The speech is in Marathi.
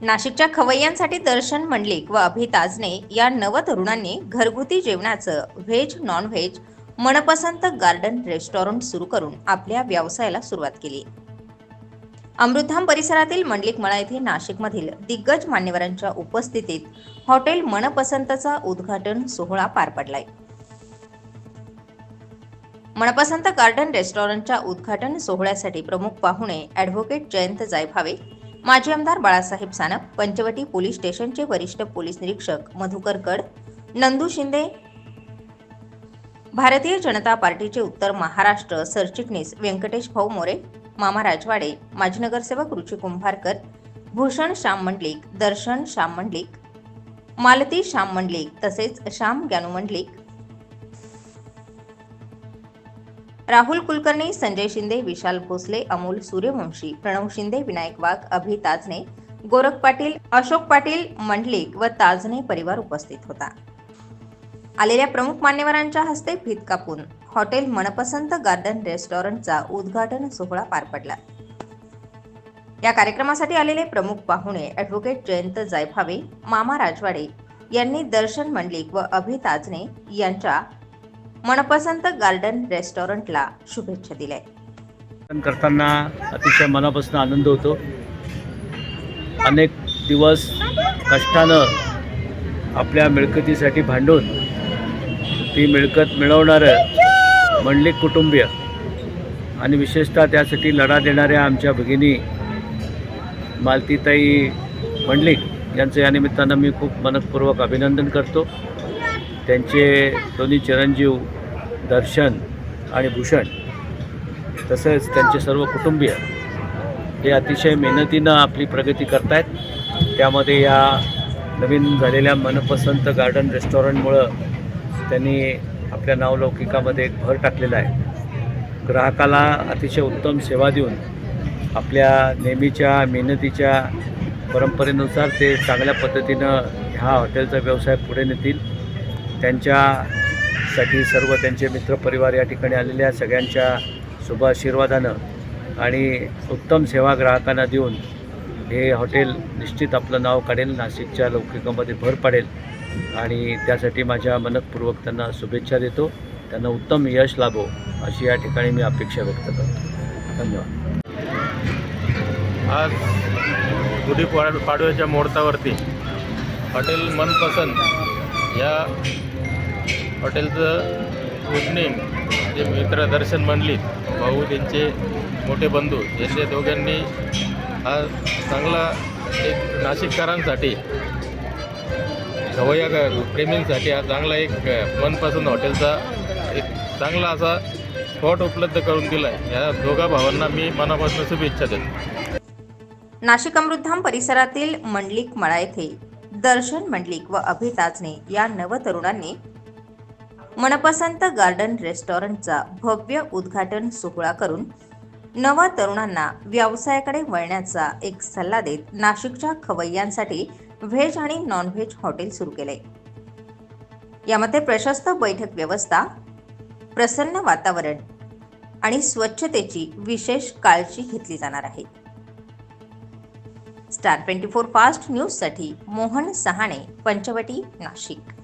नाशिकच्या खवय्यांसाठी दर्शन मंडलिक व अभिताजने या नव तरुणांनी घरगुती जेवणाचं व्हेज नॉनव्हेज मनपसंत गार्डन रेस्टॉरंट सुरू करून आपल्या व्यवसायाला सुरुवात केली. अमृतधाम परिसरातील मंडलिक मळा येथे नाशिकमधील दिग्गज मान्यवरांच्या उपस्थितीत हॉटेल मनपसंतचा उद्घाटन सोहळा पार पडलाय. मनपसंत गार्डन रेस्टॉरंटच्या उद्घाटन सोहळ्यासाठी प्रमुख पाहुणे ॲडव्होकेट जयंत जायभावे माजी आमदार बाळासाहेब सानप पंचवटी पोलीस स्टेशनचे वरिष्ठ पोलीस निरीक्षक मधुकर कड नंदू शिंदे भारतीय जनता पार्टीचे उत्तर महाराष्ट्र सरचिटणीस व्यंकटेश भाऊ मोरे मामा राजवाडे माजी नगरसेवक रुची कुंभारकर भूषण श्याम मंडलिक दर्शन श्याम मंडलिक मालती श्याम मंडलिक तसेच श्याम ज्ञानू मंडलिक राहुल कुलकर्णी संजय शिंदे विशाल भोसले अमोल सूर्यवंशी प्रणव शिंदे विनायक वाघ अभि ताजने गोरख पाटील अशोक पाटील मंडलिक व ताजने परिवार उपस्थित होता. आलेल्या प्रमुख मान्यवरांच्या हस्ते फीत कापून हॉटेल मनपसंत गार्डन रेस्टॉरंटचा उद्घाटन सोहळा पार पडला. या कार्यक्रमासाठी आलेले प्रमुख पाहुणे ॲडव्होकेट जयंत जायभावे मामा राजवाडे यांनी दर्शन मंडलिक व अभि ताजने यांच्या मनपसंत गार्डन रेस्टॉरंटला शुभेच्छा दिल्या. पण करताना अतिशय मनापासून आनंद होतो. अनेक दिवस कष्टानं आपल्या मिळकतीसाठी भांडून ती मिळकत मिळवणारं मंडलिक कुटुंबीय आणि विशेषतः त्यासाठी लढा देणाऱ्या आमच्या भगिनी मालतीताई मंडलिक यांचं या निमित्तानं मी खूप मनपूर्वक अभिनंदन करतो. त्यांचे दोन्ही चिरंजीव दर्शन आणि भूषण तसेच त्यांचे सर्व कुटुंबीय हे अतिशय मेहनतीनं आपली प्रगती करतायत. त्यामध्ये या नवीन झालेल्या मनपसंत गार्डन रेस्टॉरंटमुळं त्यांनी आपल्या नावलौकिकामध्ये एक भर टाकलेला आहे. ग्राहकाला अतिशय उत्तम सेवा देऊन आपल्या नेहमीच्या मेहनतीच्या परंपरेनुसार ते चांगल्या पद्धतीनं ह्या हॉटेलचा व्यवसाय पुढे नेतील. त्यांच्या साठी सर्व त्यांचे मित्रपरिवार या ठिकाणी आलेल्या सगळ्यांच्या शुभ आशीर्वादानं आणि उत्तम सेवा ग्राहकांना देऊन हे हॉटेल निश्चित आपलं नाव काढेल नाशिकच्या लौकिकामध्ये भर पाडेल. आणि त्यासाठी माझ्या मनपूर्वक त्यांना शुभेच्छा देतो. त्यांना उत्तम यश लाभो अशी या ठिकाणी मी अपेक्षा व्यक्त करतो. धन्यवाद. आज गुढीपाड पाडव्याच्या मुहूर्तावरती हॉटेल मनपसंत या हॉटेलचं ओपनिंग जे मित्र दर्शन मंडलिक भाऊ त्यांचे मोठे बंधू यांच्या दोघांनी हा चांगला एक नाशिककरांसाठी खवय्या प्रेमींसाठी हा चांगला एक मनपसंत हॉटेलचा एक चांगला असा स्पॉट उपलब्ध करून दिला आहे या दोघा भावांना मी मनापासून शुभेच्छा देतो. नाशिक अमृतधाम परिसरातील मंडलिक मळा येथे दर्शन मंडलिक व अभि ताजने या नवतरुणांनी मनपसंत गार्डन रेस्टॉरंटचा भव्य उद्घाटन सोहळा करून नवा तरुणांना व्यवसायाकडे वळण्याचा एक सल्ला देत नाशिकच्या खवय्यांसाठी व्हेज आणि नॉनव्हेज हॉटेल सुरू केले. यामध्ये प्रशस्त बैठक व्यवस्था प्रसन्न वातावरण आणि स्वच्छतेची विशेष काळजी घेतली जाणार आहे. स्टार ट्वेंटी फोर फास्ट न्यूजसाठी मोहन सहाणे पंचवटी नाशिक.